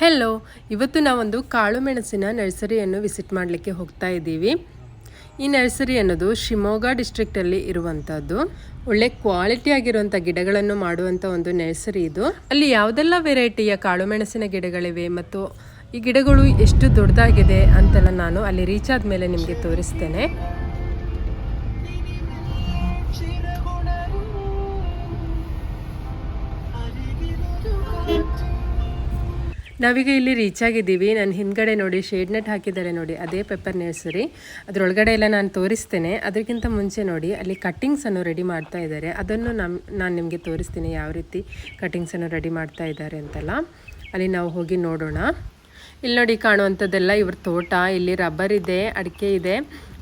Hello ಇವತ್ತು ನಾವೊಂದು ಕಾಳು ಮೆಣಸಿನ ನರ್ಸರಿಯನ್ನು ವಿಸಿಟ್ ಮಾಡಲಿಕ್ಕೆ ಹೋಗ್ತಾ ಇದ್ದೀವಿ. ಈ ನರ್ಸರಿ ಅನ್ನೋದು ಶಿವಮೊಗ್ಗ ಡಿಸ್ಟ್ರಿಕ್ಟಲ್ಲಿ ಇರುವಂಥದ್ದು ಒಳ್ಳೆ ಕ್ವಾಲಿಟಿ ಆಗಿರುವಂಥ ಗಿಡಗಳನ್ನು ಮಾಡುವಂಥ ಒಂದು ನರ್ಸರಿ ಇದು. ಅಲ್ಲಿ ಯಾವುದೆಲ್ಲ ವೆರೈಟಿಯ ಕಾಳು ಮೆಣಸಿನ ಗಿಡಗಳಿವೆ ಮತ್ತು ಈ ಗಿಡಗಳು ಎಷ್ಟು ದೊಡ್ಡದಾಗಿದೆ ಅಂತೆಲ್ಲ ನಾನು ಅಲ್ಲಿ ರೀಚ್ ಆದಮೇಲೆ ನಿಮಗೆ ತೋರಿಸ್ತೇನೆ. ನಾವೀಗ ಇಲ್ಲಿ ರೀಚ್ ಆಗಿದ್ದೀವಿ. ನಾನು ಹಿಂದ್ಗಡೆ ನೋಡಿ ಶೇಡ್ ನೆಟ್ ಹಾಕಿದ್ದಾರೆ ನೋಡಿ. ಅದೇ ಪೆಪ್ಪರ್ ನರ್ಸರಿ ಅದರೊಳಗಡೆ ಎಲ್ಲ ನಾನು ತೋರಿಸ್ತೇನೆ. ಅದಕ್ಕಿಂತ ಮುಂಚೆ ನೋಡಿ, ಅಲ್ಲಿ ಕಟ್ಟಿಂಗ್ಸನ್ನು ರೆಡಿ ಮಾಡ್ತಾ ಇದ್ದಾರೆ. ಅದನ್ನು ನಮ್ಮ ನಾನು ನಿಮಗೆ ತೋರಿಸ್ತೀನಿ ಯಾವ ರೀತಿ ಕಟ್ಟಿಂಗ್ಸನ್ನು ರೆಡಿ ಮಾಡ್ತಾ ಇದ್ದಾರೆ ಅಂತೆಲ್ಲ. ಅಲ್ಲಿ ನಾವು ಹೋಗಿ ನೋಡೋಣ. ಇಲ್ಲಿ ನೋಡಿ ಕಾಣುವಂಥದ್ದೆಲ್ಲ ಇವ್ರ ತೋಟ. ಇಲ್ಲಿ ರಬ್ಬರ್ ಇದೆ, ಅಡಿಕೆ ಇದೆ.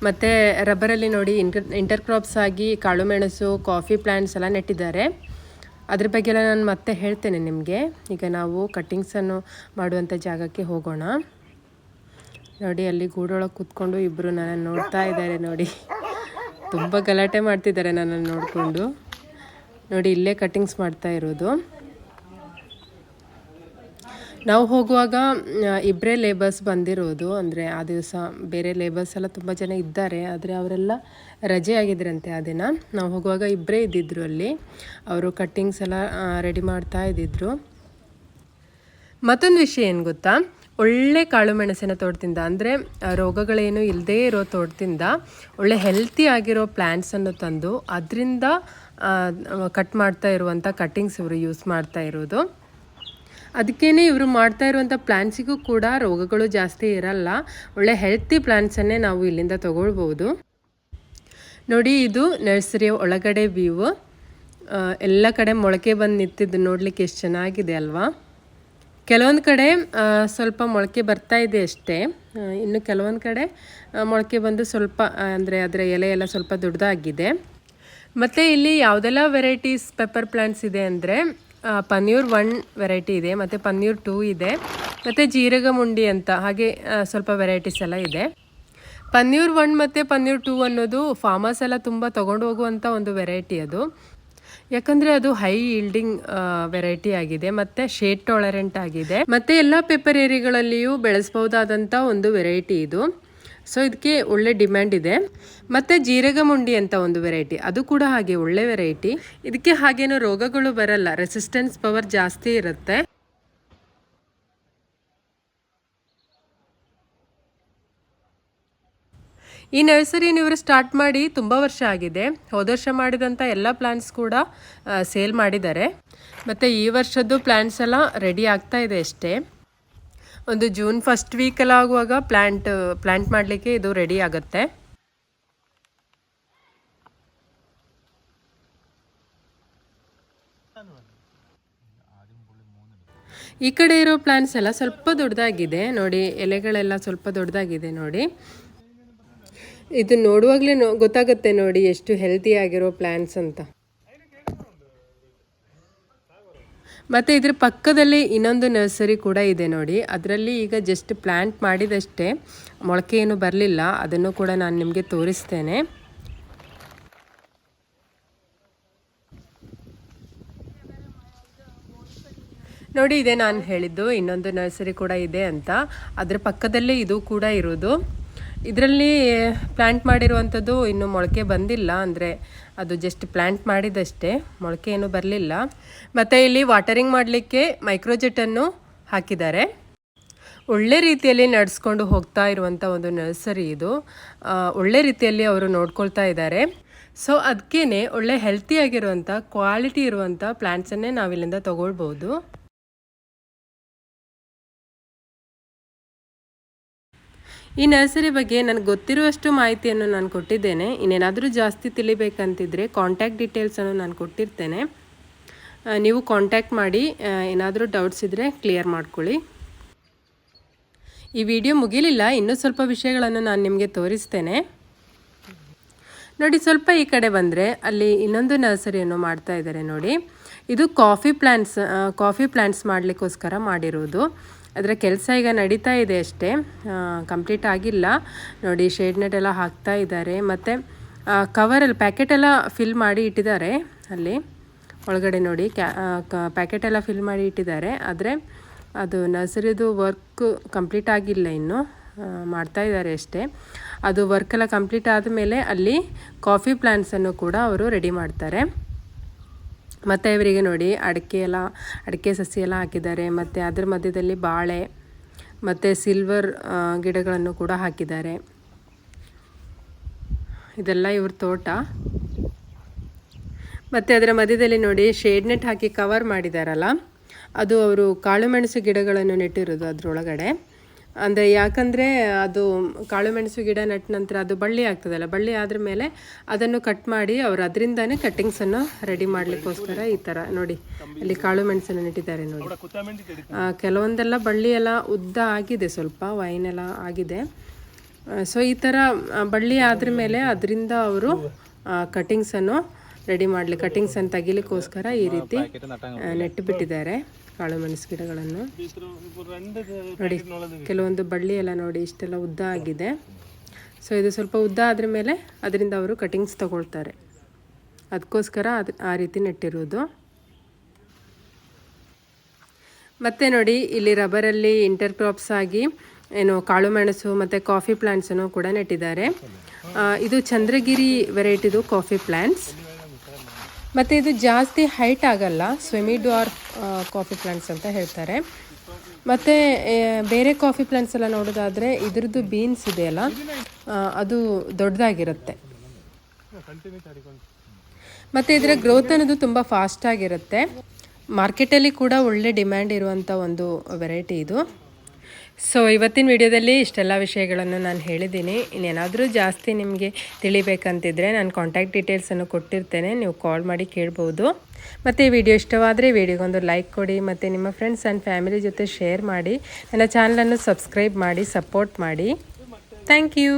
ಮತ್ತು ರಬ್ಬರಲ್ಲಿ ನೋಡಿ ಇಂಟರ್ ಇಂಟರ್ ಕ್ರಾಪ್ಸ್ ಆಗಿ ಕಾಳುಮೆಣಸು ಕಾಫಿ ಪ್ಲ್ಯಾಂಟ್ಸ್ ಎಲ್ಲ ನೆಟ್ಟಿದ್ದಾರೆ. ಅದ್ರ ಬಗ್ಗೆ ಎಲ್ಲ ನಾನು ಮತ್ತೆ ಹೇಳ್ತೇನೆ ನಿಮಗೆ. ಈಗ ನಾವು ಕಟ್ಟಿಂಗ್ಸನ್ನು ಮಾಡುವಂಥ ಜಾಗಕ್ಕೆ ಹೋಗೋಣ. ನೋಡಿ, ಅಲ್ಲಿ ಗೂಡೊಳಗೆ ಕೂತ್ಕೊಂಡು ಇಬ್ಬರು ನನ್ನನ್ನು ನೋಡ್ತಾ ಇದ್ದಾರೆ ನೋಡಿ. ತುಂಬ ಗಲಾಟೆ ಮಾಡ್ತಿದ್ದಾರೆ ನನ್ನನ್ನು ನೋಡಿಕೊಂಡು. ನೋಡಿ, ಇಲ್ಲೇ ಕಟ್ಟಿಂಗ್ಸ್ ಮಾಡ್ತಾ ಇರೋದು. ನಾವು ಹೋಗುವಾಗ ಇಬ್ಬರೇ ಲೇಬರ್ಸ್ ಬಂದಿರೋದು. ಅಂದರೆ ಆ ದಿವಸ ಬೇರೆ ಲೇಬರ್ಸ್ ಎಲ್ಲ ತುಂಬ ಜನ ಇದ್ದಾರೆ. ಆದರೆ ಅವರೆಲ್ಲ ರಜೆ ಆಗಿದ್ರಂತೆ ಆ ದಿನ. ನಾವು ಹೋಗುವಾಗ ಇಬ್ಬರೇ ಇದ್ದಿದ್ರು ಅಲ್ಲಿ. ಅವರು ಕಟ್ಟಿಂಗ್ಸ್ ಎಲ್ಲ ರೆಡಿ ಮಾಡ್ತಾ ಇದ್ದಿದ್ರು. ಮತ್ತೊಂದು ವಿಷಯ ಏನು ಗೊತ್ತಾ? ಒಳ್ಳೆ ಕಾಳು ಮೆಣಸಿನ ತೋಟದಿಂದ, ಅಂದರೆ ರೋಗಗಳೇನು ಇಲ್ಲದೇ ಇರೋ ತೋಟದಿಂದ, ಒಳ್ಳೆ ಹೆಲ್ತಿ ಆಗಿರೋ ಪ್ಲ್ಯಾಂಟ್ಸನ್ನು ತಂದು, ಅದರಿಂದ ಕಟ್ ಮಾಡ್ತಾ ಇರುವಂಥ ಕಟ್ಟಿಂಗ್ಸ್ ಇವರು ಯೂಸ್ ಮಾಡ್ತಾ ಇರೋದು. ಅದಕ್ಕೇ ಇವರು ಮಾಡ್ತಾ ಇರುವಂಥ ಪ್ಲ್ಯಾನ್ಸಿಗೂ ಕೂಡ ರೋಗಗಳು ಜಾಸ್ತಿ ಇರಲ್ಲ. ಒಳ್ಳೆ ಹೆಲ್ತಿ ಪ್ಲ್ಯಾನ್ಸನ್ನೇ ನಾವು ಇಲ್ಲಿಂದ ತಗೊಳ್ಬೋದು ನೋಡಿ, ಇದು ನರ್ಸರಿಯ ಒಳಗಡೆ ವ್ಯೂ ಎಲ್ಲ ಕಡೆ ಮೊಳಕೆ ಬಂದು ನಿಂತಿದ್ದು ನೋಡಲಿಕ್ಕೆ ಎಷ್ಟು ಚೆನ್ನಾಗಿದೆ ಅಲ್ವಾ? ಕೆಲವೊಂದು ಕಡೆ ಸ್ವಲ್ಪ ಮೊಳಕೆ ಬರ್ತಾ ಇದೆ ಅಷ್ಟೇ. ಇನ್ನು ಕೆಲವೊಂದು ಕಡೆ ಮೊಳಕೆ ಬಂದು ಸ್ವಲ್ಪ ಅಂದರೆ ಅದರ ಎಲೆ ಎಲ್ಲ ಸ್ವಲ್ಪ ದೊಡ್ಡದಾಗಿದೆ. ಮತ್ತು ಇಲ್ಲಿ ಯಾವುದೆಲ್ಲ ವೆರೈಟೀಸ್ ಪೆಪ್ಪರ್ ಪ್ಲ್ಯಾಂಟ್ಸ್ ಇದೆ ಅಂದರೆ ಪನ್ನೀರ್ ಒನ್ ವೆರೈಟಿ ಇದೆ, ಮತ್ತು ಪನ್ನೀರ್ ಟೂ ಇದೆ, ಮತ್ತು ಜೀರಗ ಮುಂಡಿ ಅಂತ, ಹಾಗೆ ಸ್ವಲ್ಪ ವೆರೈಟೀಸ್ ಎಲ್ಲ ಇದೆ. ಪನ್ನೀರ್ ಒನ್ ಮತ್ತು ಪನ್ನೀರ್ ಟೂ ಅನ್ನೋದು ಫಾರ್ಮರ್ಸ್ ಎಲ್ಲ ತುಂಬ ತೊಗೊಂಡು ಹೋಗುವಂಥ ಒಂದು ವೆರೈಟಿ ಅದು. ಯಾಕಂದರೆ ಅದು ಹೈ ಈಲ್ಡಿಂಗ್ ವೆರೈಟಿ ಆಗಿದೆ, ಮತ್ತು ಶೇಡ್ ಟಾಲರೆಂಟ್ ಆಗಿದೆ. ಮತ್ತು ಎಲ್ಲ ಪೇಪರ್ ಏರಿಗಳಲ್ಲಿಯೂ ಬೆಳೆಸ್ಬೋದಾದಂಥ ಒಂದು ವೆರೈಟಿ ಇದು. ಸೊ ಇದಕ್ಕೆ ಒಳ್ಳೆ ಡಿಮ್ಯಾಂಡ್ ಇದೆ. ಮತ್ತು ಜೀರಗ ಮುಂಡಿ ಅಂತ ಒಂದು ವೆರೈಟಿ ಅದು ಕೂಡ ಹಾಗೆ ಒಳ್ಳೆ ವೆರೈಟಿ ಇದಕ್ಕೆ ಹಾಗೇನೋ ರೋಗಗಳು ಬರಲ್ಲ. ರೆಸಿಸ್ಟೆನ್ಸ್ ಪವರ್ ಜಾಸ್ತಿ ಇರುತ್ತೆ. ಈ ನರ್ಸರಿ ನೀವು ಸ್ಟಾರ್ಟ್ ಮಾಡಿ ತುಂಬ ವರ್ಷ ಆಗಿದೆ. ಹೋದ ವರ್ಷ ಮಾಡಿದಂಥ ಎಲ್ಲ ಪ್ಲ್ಯಾನ್ಸ್ ಕೂಡ ಸೇಲ್ ಮಾಡಿದ್ದಾರೆ. ಮತ್ತು ಈ ವರ್ಷದ್ದು ಪ್ಲ್ಯಾನ್ಸ್ ಎಲ್ಲ ರೆಡಿ ಆಗ್ತಾ ಇದೆ ಅಷ್ಟೇ. ಒಂದು ಜೂನ್ ಫಸ್ಟ್ ವೀಕೆಲ್ಲ ಆಗುವಾಗ ಪ್ಲ್ಯಾಂಟ್ ಪ್ಲ್ಯಾಂಟ್ ಮಾಡಲಿಕ್ಕೆ ಇದು ರೆಡಿ ಆಗುತ್ತೆ. ಈ ಕಡೆ ಇರೋ ಪ್ಲ್ಯಾಂಟ್ಸ್ ಎಲ್ಲ ಸ್ವಲ್ಪ ದೊಡ್ಡದಾಗಿದೆ. ನೋಡಿ, ಎಲೆಗಳೆಲ್ಲ ಸ್ವಲ್ಪ ದೊಡ್ಡದಾಗಿದೆ ನೋಡಿ. ಇದು ನೋಡುವಾಗಲೇ ಗೊತ್ತಾಗುತ್ತೆ ನೋಡಿ ಎಷ್ಟು ಹೆಲ್ತಿ ಆಗಿರೋ ಪ್ಲ್ಯಾಂಟ್ಸ್ ಅಂತ. ಮತ್ತು ಇದ್ರ ಪಕ್ಕದಲ್ಲಿ ಇನ್ನೊಂದು ನರ್ಸರಿ ಕೂಡ ಇದೆ ನೋಡಿ. ಅದರಲ್ಲಿ ಈಗ ಜಸ್ಟ್ ಪ್ಲ್ಯಾಂಟ್ ಮಾಡಿದಷ್ಟೇ. ಮೊಳಕೆ ಏನು ಬರಲಿಲ್ಲ. ಅದನ್ನು ಕೂಡ ನಾನು ನಿಮಗೆ ತೋರಿಸ್ತೇನೆ. ನೋಡಿ, ಇದೆ ನಾನು ಹೇಳಿದ್ದು. ಇನ್ನೊಂದು ನರ್ಸರಿ ಕೂಡ ಇದೆ ಅಂತ. ಅದರ ಪಕ್ಕದಲ್ಲೇ ಇದು ಕೂಡ ಇರೋದು. ಇದರಲ್ಲಿ ಪ್ಲ್ಯಾಂಟ್ ಮಾಡಿರುವಂಥದ್ದು ಇನ್ನೂ ಮೊಳಕೆ ಬಂದಿಲ್ಲ ಅಂದರೆ ಅದು ಜಸ್ಟ್ ಪ್ಲ್ಯಾಂಟ್ ಮಾಡಿದಷ್ಟೇ, ಮೊಳಕೆ ಏನು ಬರಲಿಲ್ಲ. ಮತ್ತು ಇಲ್ಲಿ ವಾಟರಿಂಗ್ ಮಾಡಲಿಕ್ಕೆ ಮೈಕ್ರೋಜೆಟನ್ನು ಹಾಕಿದ್ದಾರೆ. ಒಳ್ಳೆ ರೀತಿಯಲ್ಲಿ ನಡೆಸ್ಕೊಂಡು ಹೋಗ್ತಾ ಇರುವಂಥ ಒಂದು ನರ್ಸರಿ ಇದು. ಒಳ್ಳೆ ರೀತಿಯಲ್ಲಿ ಅವರು ನೋಡ್ಕೊಳ್ತಾ ಇದ್ದಾರೆ. ಸೊ ಅದಕ್ಕೇ ಒಳ್ಳೆ ಹೆಲ್ತಿಯಾಗಿರುವಂಥ ಕ್ವಾಲಿಟಿ ಇರುವಂಥ ಪ್ಲ್ಯಾಂಟ್ಸನ್ನೇ ನಾವಿಲ್ಲಿಂದ ತೊಗೊಳ್ಬೋದು. ಈ ನರ್ಸರಿ ಬಗ್ಗೆ ನನಗೆ ಗೊತ್ತಿರುವಷ್ಟು ಮಾಹಿತಿಯನ್ನು ನಾನು ಕೊಟ್ಟಿದ್ದೇನೆ. ಇನ್ನೇನಾದರೂ ಜಾಸ್ತಿ ತಿಳಿಬೇಕಂತಿದ್ರೆ ಕಾಂಟ್ಯಾಕ್ಟ್ ಡೀಟೇಲ್ಸನ್ನು ನಾನು ಕೊಟ್ಟಿರ್ತೇನೆ. ನೀವು ಕಾಂಟ್ಯಾಕ್ಟ್ ಮಾಡಿ ಏನಾದರೂ ಡೌಟ್ಸ್ ಇದ್ದರೆ ಕ್ಲಿಯರ್ ಮಾಡ್ಕೊಳ್ಳಿ. ಈ ವಿಡಿಯೋ ಮುಗಿಲಿಲ್ಲ, ಇನ್ನೂ ಸ್ವಲ್ಪ ವಿಷಯಗಳನ್ನು ನಾನು ನಿಮಗೆ ತೋರಿಸ್ತೇನೆ. ನೋಡಿ, ಸ್ವಲ್ಪ ಈ ಕಡೆ ಬಂದರೆ ಅಲ್ಲಿ ಇನ್ನೊಂದು ನರ್ಸರಿಯನ್ನು ಮಾಡ್ತಾ ಇದ್ದಾರೆ ನೋಡಿ. ಇದು ಕಾಫಿ ಪ್ಲ್ಯಾಂಟ್ಸ್ ಕಾಫಿ ಪ್ಲ್ಯಾಂಟ್ಸ್ ಮಾಡಲಿಕ್ಕೋಸ್ಕರ ಮಾಡಿರೋದು. ಅದರ ಕೆಲಸ ಈಗ ನಡೀತಾ ಇದೆ ಅಷ್ಟೇ. ಕಂಪ್ಲೀಟ್ ಆಗಿಲ್ಲ. ನೋಡಿ ಶೇಡ್ ನೆಟ್ ಎಲ್ಲ ಹಾಕ್ತಾ ಇದ್ದಾರೆ. ಮತ್ತು ಕವರಲ್ಲಿ ಪ್ಯಾಕೆಟೆಲ್ಲ ಫಿಲ್ ಮಾಡಿ ಇಟ್ಟಿದ್ದಾರೆ ಅಲ್ಲಿ. ಒಳಗಡೆ ನೋಡಿ, ಕ್ಯಾ ಪ್ಯಾಕೆಟೆಲ್ಲ ಫಿಲ್ ಮಾಡಿ ಇಟ್ಟಿದ್ದಾರೆ. ಆದರೆ, ಅದು ನರ್ಸರಿದು ವರ್ಕ್ ಕಂಪ್ಲೀಟ್ ಆಗಿಲ್ಲ ಇನ್ನು. ಮಾಡ್ತಾ ಇದ್ದಾರೆ ಅಷ್ಟೇ. ಅದು ವರ್ಕೆಲ್ಲ ಕಂಪ್ಲೀಟ್ ಆದಮೇಲೆ ಅಲ್ಲಿ ಕಾಫಿ ಪ್ಲ್ಯಾಂಟ್ಸನ್ನು ಕೂಡ ಅವರು ರೆಡಿ ಮಾಡ್ತಾರೆ. ಮತ್ತು ಇವರಿಗೆ ನೋಡಿ ಅಡಿಕೆ ಎಲ್ಲ, ಅಡಿಕೆ ಸಸಿ ಎಲ್ಲ ಹಾಕಿದ್ದಾರೆ. ಮತ್ತು ಅದ್ರ ಮಧ್ಯದಲ್ಲಿ ಬಾಳೆ, ಮತ್ತು ಸಿಲ್ವರ್ ಗಿಡಗಳನ್ನು ಕೂಡ ಹಾಕಿದ್ದಾರೆ. ಇದೆಲ್ಲ ಇವ್ರ ತೋಟ. ಮತ್ತು ಅದರ ಮಧ್ಯದಲ್ಲಿ ನೋಡಿ ಶೇಡ್ ನೆಟ್ ಹಾಕಿ ಕವರ್ ಮಾಡಿದಾರಲ್ಲ, ಅದು ಅವರು ಕಾಳುಮೆಣಸು ಗಿಡಗಳನ್ನು ನೆಟ್ಟಿರೋದು ಅದರೊಳಗಡೆ. ಅಂದರೆ ಯಾಕಂದರೆ ಅದು ಕಾಳುಮೆಣಸು ಗಿಡ ನೆಟ್ಟ ನಂತರ ಅದು ಬಳ್ಳಿ ಆಗ್ತದಲ್ಲ ಬಳ್ಳಿ ಆದ್ರ ಮೇಲೆ ಅದನ್ನು ಕಟ್ ಮಾಡಿ ಅವರು ಅದರಿಂದನೇ ಕಟ್ಟಿಂಗ್ಸನ್ನು ರೆಡಿ ಮಾಡಲಿಕ್ಕೋಸ್ಕರ ಈ ಥರ ನೋಡಿ ಅಲ್ಲಿ ಕಾಳುಮೆಣಸನ್ನು ನೆಟ್ಟಿದ್ದಾರೆ ನೋಡಿ. ಕೆಲವೊಂದೆಲ್ಲ ಬಳ್ಳಿ ಎಲ್ಲ ಉದ್ದ ಆಗಿದೆ ಸ್ವಲ್ಪ ವೈನ್ ಎಲ್ಲ ಆಗಿದೆ. ಸೊ ಈ ಥರ ಬಳ್ಳಿ ಆದ್ರ ಮೇಲೆ ಅದರಿಂದ ಅವರು ಕಟ್ಟಿಂಗ್ಸನ್ನು ರೆಡಿ ಮಾಡಲಿ ಕಟ್ಟಿಂಗ್ಸನ್ನು ತೆಗಿಲಿಕ್ಕೋಸ್ಕರ ಈ ರೀತಿ ನೆಟ್ಟು ಬಿಟ್ಟಿದ್ದಾರೆ. ಕಾಳು ಮೆಣಸು ಗಿಡಗಳನ್ನು. ನೋಡಿ ಕೆಲವೊಂದು ಬಳ್ಳಿ ಎಲ್ಲ ನೋಡಿ ಇಷ್ಟೆಲ್ಲ ಉದ್ದ ಆಗಿದೆ. ಸೊ ಇದು ಸ್ವಲ್ಪ ಉದ್ದ ಆದ್ರ ಮೇಲೆ ಅದರಿಂದ ಅವರು ಕಟಿಂಗ್ಸ್ ತಗೊಳ್ತಾರೆ. ಅದಕ್ಕೋಸ್ಕರ ಅದು ಆ ರೀತಿ ನೆಟ್ಟಿರೋದು. ಮತ್ತು ನೋಡಿ ಇಲ್ಲಿ ರಬ್ಬರಲ್ಲಿ ಇಂಟರ್ ಕ್ರಾಪ್ಸ್ ಆಗಿ ಏನು ಕಾಳು ಮೆಣಸು ಮತ್ತು ಕಾಫಿ ಪ್ಲ್ಯಾಂಟ್ಸನ್ನು ಕೂಡ ನೆಟ್ಟಿದ್ದಾರೆ. ಇದು ಚಂದ್ರಗಿರಿ ವೆರೈಟಿದು ಕಾಫಿ ಪ್ಲ್ಯಾಂಟ್ಸ್ ಮತ್ತು ಇದು ಜಾಸ್ತಿ ಹೈಟ್ ಆಗಲ್ಲ ಸ್ವೆಮಿ ಡಾರ್ ಕಾಫಿ ಪ್ಲಾಂಟ್ಸ್ ಅಂತ ಹೇಳ್ತಾರೆ. ಮತ್ತು ಬೇರೆ ಕಾಫಿ ಪ್ಲಾಂಟ್ಸ್ ಎಲ್ಲ ನೋಡೋದಾದರೆ ಇದ್ರದ್ದು ಬೀನ್ಸ್ ಇದೆಯಲ್ಲ ಅದು ದೊಡ್ಡದಾಗಿರುತ್ತೆ. ಮತ್ತು ಇದರ ಗ್ರೋತ್ ಅನ್ನೋದು ತುಂಬ ಫಾಸ್ಟ್ ಆಗಿರುತ್ತೆ. ಮಾರ್ಕೆಟಲ್ಲಿ ಕೂಡ ಒಳ್ಳೆ ಡಿಮ್ಯಾಂಡ್ ಇರುವಂಥ ಒಂದು ವೆರೈಟಿ ಇದು. ಸೊ ಇವತ್ತಿನ ವಿಡಿಯೋದಲ್ಲಿ ಇಷ್ಟೆಲ್ಲ ವಿಷಯಗಳನ್ನು ನಾನು ಹೇಳಿದ್ದೀನಿ. ಇನ್ನೇನಾದರೂ ಜಾಸ್ತಿ ನಿಮಗೆ ತಿಳಿಬೇಕಂತಿದ್ರೆ ನಾನು ಕಾಂಟ್ಯಾಕ್ಟ್ ಡೀಟೇಲ್ಸನ್ನು ಕೊಟ್ಟಿರ್ತೇನೆ. ನೀವು ಕಾಲ್ ಮಾಡಿ ಕೇಳ್ಬೋದು. ಮತ್ತು ಈ ವಿಡಿಯೋ ಇಷ್ಟವಾದರೆ ವಿಡಿಯೋಗೊಂದು ಲೈಕ್ ಕೊಡಿ, ಮತ್ತು ನಿಮ್ಮ ಫ್ರೆಂಡ್ಸ್ ಆ್ಯಂಡ್ ಫ್ಯಾಮಿಲಿ ಜೊತೆ ಶೇರ್ ಮಾಡಿ, ನನ್ನ ಚಾನಲನ್ನು ಸಬ್ಸ್ಕ್ರೈಬ್ ಮಾಡಿ ಸಪೋರ್ಟ್ ಮಾಡಿ. Thank you